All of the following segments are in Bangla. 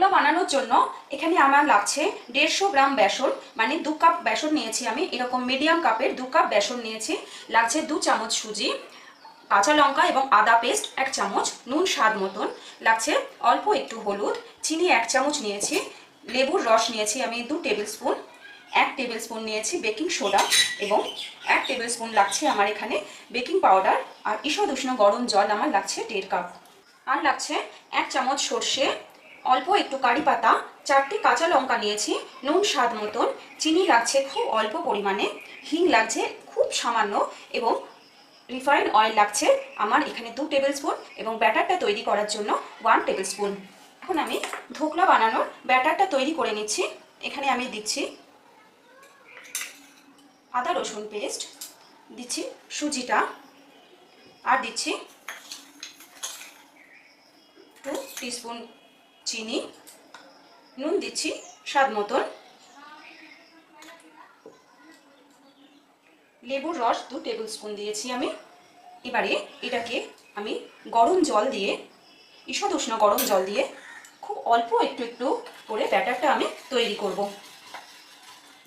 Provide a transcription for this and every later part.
ধোকলা বানানোর জন্য এখানে আমার লাগছে দেড়শো গ্রাম বেসন মানে দু কাপ বেসন নিয়েছি আমি, এরকম মিডিয়াম কাপের দু কাপ বেসন নিয়েছি। লাগছে দু চামচ সুজি, কাঁচা লঙ্কা এবং আদা পেস্ট এক চামচ, নুন স্বাদ মতন। লাগছে অল্প একটু হলুদ, চিনি এক চামচ নিয়েছি, লেবুর রস নিয়েছি আমি দু টেবিল স্পুন এক টেবিল স্পুন নিয়েছি বেকিং সোডা এবং এক টেবিল স্পুন লাগছে আমার এখানে বেকিং পাউডার আর ঈষদ উষ্ণ গরম জল আমার লাগছে দেড় কাপ আর লাগছে এক চামচ সর্ষে অল্প একটু কারি পাতা, চারটি কাঁচা লঙ্কা নিয়েছি, নুন স্বাদ মতন। চিনি লাগছে খুব অল্প পরিমাণে। হিং লাগছে খুব সামান্য এবং রিফাইন্ড অয়েল লাগছে আমার এখানে দু টেবিল স্পুন এবং ব্যাটারটা তৈরি করার জন্য ওয়ান টেবিল স্পুন এখন আমি ধোকলা বানানোর ব্যাটারটা তৈরি করে নিচ্ছি। এখানে আমি দিচ্ছি আদা, রসুন পেস্ট দিচ্ছি সুজিটা আর দিচ্ছি টু টিস্পুন চিনি, নুন দিচ্ছি, স্বাদ মতন। লেবুর রস দু টেবিল স্পুন দিয়েছি আমি। এবারে এটাকে আমি গরম জল দিয়ে ঈষদ উষ্ণ গরম জল দিয়ে খুব অল্প একটু একটু করে ব্যাটারটা আমি তৈরি করব।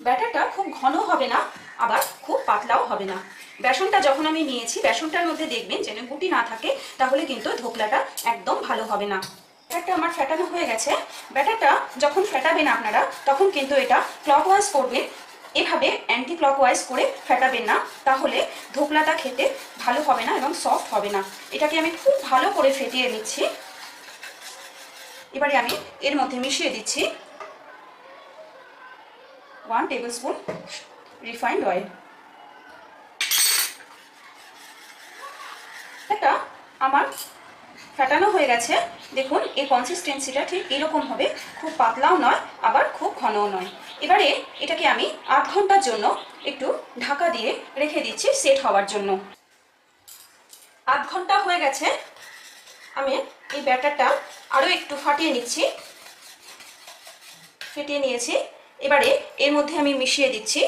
ব্যাটারটা খুব ঘন হবে না, আবার খুব পাতলাও হবে না। বেসনটা যখন আমি নিয়েছি, বেসনটার মধ্যে দেখবেন যেন গুটি না থাকে, তাহলে কিন্তু ধোকলাটা একদম ভালো হবে না। ব্যাটারটা আমার ফেটানো হয়ে গেছে। ব্যাটারটা যখন ফেটাবেন আপনারা, তখন কিন্তু এটা ক্লকওয়াইজ করবেন। এভাবে অ্যান্টি ক্লকওয়াইজ করে ফেটাবেন না, তাহলে ধোকলাটা খেতে ভালো হবে না এবং সফট হবে না। এটাকে আমি খুব ভালো করে ফেটিয়ে নিচ্ছি। এবারে আমি এর মধ্যে মিশিয়ে দিচ্ছি one tablespoon refined oil আমার ফেটানো হয়ে গেছে। দেখুন, এই কনসিস্টেন্সিটা ঠিক এরকম হবে। খুব পাতলাও নয়, আবার খুব ঘনও নয়। এবারে এটাকে আমি আধ ঘণ্টার জন্য একটু ঢাকা দিয়ে রেখে দিচ্ছি সেট হওয়ার জন্য। আধ ঘণ্টা হয়ে গেছে। আমি এই ব্যাটারটা আরও একটু ফাটিয়ে নিচ্ছি। ফেটিয়ে নিয়েছি। এবারে এর মধ্যে আমি মিশিয়ে দিচ্ছি।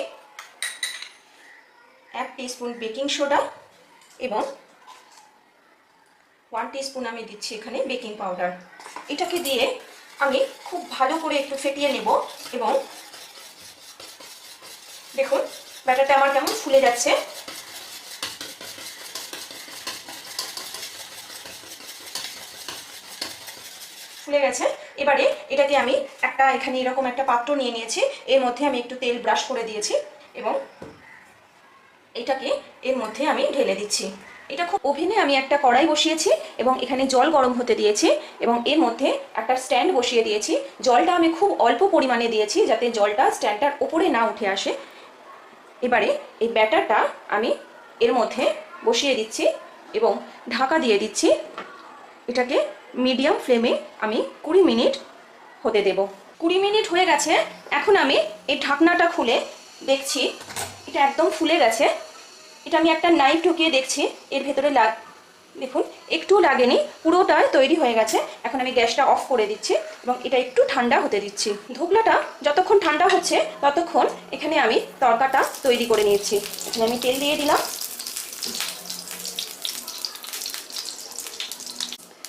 এক স্পুন বেকিং সোডা এবং ওয়ান স্পুন আমি দিচ্ছি এখানে বেকিং পাউডার এটাকে দিয়ে আমি খুব ভালো করে একটু ফেটিয়ে নেব এবং দেখুন, ব্যাটারটা আমার কেমন ফুলে যাচ্ছে। ফুলে গেছে। এবারে এটাকে আমি একটা এখানে এরকম একটা পাত্র নিয়ে নিয়েছি, এর মধ্যে আমি একটু তেল ব্রাশ করে দিয়েছি এবং এটাকে এর মধ্যে আমি ঢেলে দিচ্ছি। এটা খুব ওভেনে আমি একটা কড়াই বসিয়েছি এবং এখানে জল গরম হতে দিয়েছি এবং এর মধ্যে একটা স্ট্যান্ড বসিয়ে দিয়েছি। জলটা আমি খুব অল্প পরিমাণে দিয়েছি যাতে জলটা স্ট্যান্ডটার ওপরে না উঠে আসে। এবারে এই ব্যাটারটা আমি এর মধ্যে বসিয়ে দিচ্ছি এবং ঢাকা দিয়ে দিচ্ছি। এটাকে মিডিয়াম ফ্লেমে আমি কুড়ি মিনিট হতে দেব। কুড়ি মিনিট হয়ে গেছে, এখন আমি এই ঢাকনাটা খুলে দেখছি, এটা একদম ফুলে গেছে। এটা আমি একটা নাইফ ঢুকিয়ে দেখছি। এর ভেতরে লাগ দেখুন একটু লাগেনি, পুরোটাই তৈরি হয়ে গেছে। এখন আমি গ্যাসটা অফ করে দিচ্ছি এবং এটা একটু ঠান্ডা হতে দিচ্ছি। ধোকলাটা যতক্ষণ ঠান্ডা হচ্ছে, ততক্ষণ এখানে আমি তরকাটা তৈরি করে নিচ্ছি এখানে আমি তেল দিয়ে দিলাম।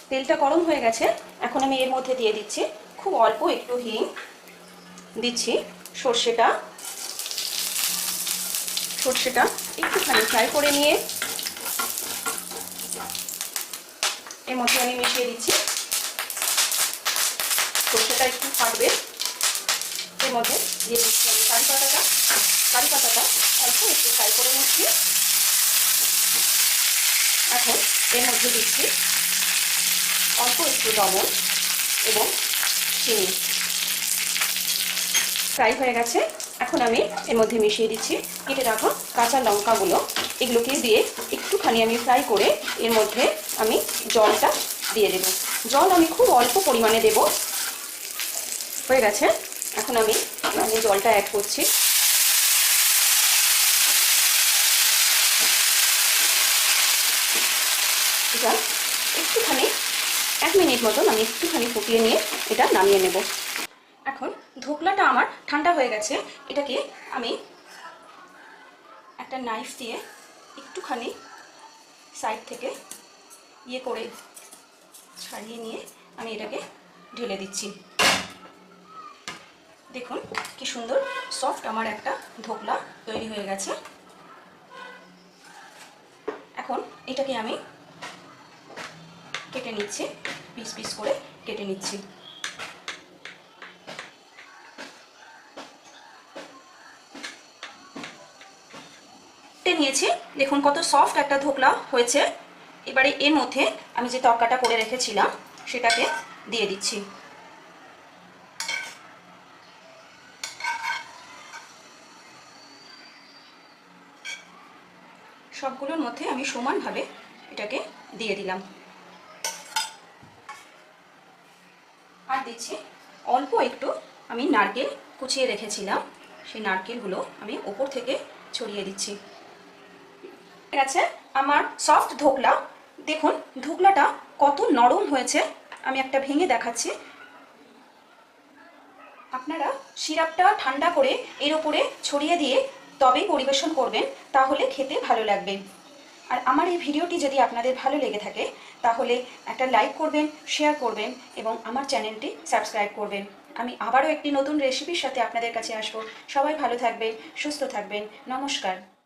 তেলটা গরম হয়ে গেছে। এখন আমি এর মধ্যে দিয়ে দিচ্ছি খুব অল্প একটু হিং। দিচ্ছি সর্ষেটা। সর্ষেটা একটুখানি ফ্রাই করে নিয়ে এর মধ্যে আমি মিশিয়ে দিচ্ছি। সর্ষেটা একটু ফাটবে। এর মধ্যে দিয়ে দিচ্ছি আমি কারি পাতাটা। কারি পাতাটা অল্প একটু ফ্রাই করে নিচ্ছি। এখন এর মধ্যে দিচ্ছি অল্প একটু লবণ এবং চিনি। ফ্রাই হয়ে গেছে। এখন আমি এর মধ্যে মিশিয়ে দিচ্ছি, কেটে রাখা কাঁচা লঙ্কাগুলো। এগুলোকে দিয়ে একটুখানি আমি ফ্রাই করে এর মধ্যে আমি জলটা দিয়ে দেব। জল আমি খুব অল্প পরিমাণে দেব। হয়ে গেছে। এখন আমি আমি জলটা অ্যাড করছি। এটা একটুখানি, এক মিনিট মতন আমি একটুখানি ফুটিয়ে নিয়ে এটা নামিয়ে নেব। এখন ধোকলাটা আমার ঠান্ডা হয়ে গেছে। এটাকে আমি একটা নাইফ দিয়ে একটুখানি সাইড থেকে ইয়ে করে ছাড়িয়ে নিয়ে আমি এটাকে ঢেলে দিচ্ছি। দেখুন কি সুন্দর সফট আমার একটা ধোকলা তৈরি হয়ে গেছে। এখন এটাকে আমি কেটে নিচ্ছি, পিস পিস করে কেটে নিচ্ছি। নিয়েছি। দেখুন কত সফট একটা ধোকলা হয়েছে। এবারে এর মধ্যে আমি যে তরকাটা করে রেখেছিলাম, সেটাকে দিয়ে দিচ্ছি। সবগুলোর মধ্যে আমি সমানভাবে এটাকে দিয়ে দিলাম। আর দিচ্ছি অল্প একটু আমি নারকেল কুচিয়ে রেখেছিলাম। সেই নারকেলগুলো আমি ওপর থেকে ছড়িয়ে দিচ্ছি। আছে আমার সফট ধোকলা দেখুন ধোকলাটা কত নরম হয়েছে। আমি একটা ভেঙে দেখাচ্ছি। আপনারা সিরাপটা ঠান্ডা করে এর ওপরে ছড়িয়ে দিয়ে তবেই পরিবেশন করবেন, তাহলে খেতে ভালো লাগবে। আর আমার এই ভিডিওটি যদি আপনাদের ভালো লেগে থাকে, তাহলে একটা লাইক করবেন, শেয়ার করবেন এবং আমার চ্যানেলটি সাবস্ক্রাইব করবেন। আমি আবারও একটি নতুন রেসিপির সাথে আপনাদের কাছে আসব। সবাই ভালো থাকবেন, সুস্থ থাকবেন। নমস্কার।